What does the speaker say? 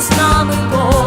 з нами Бог.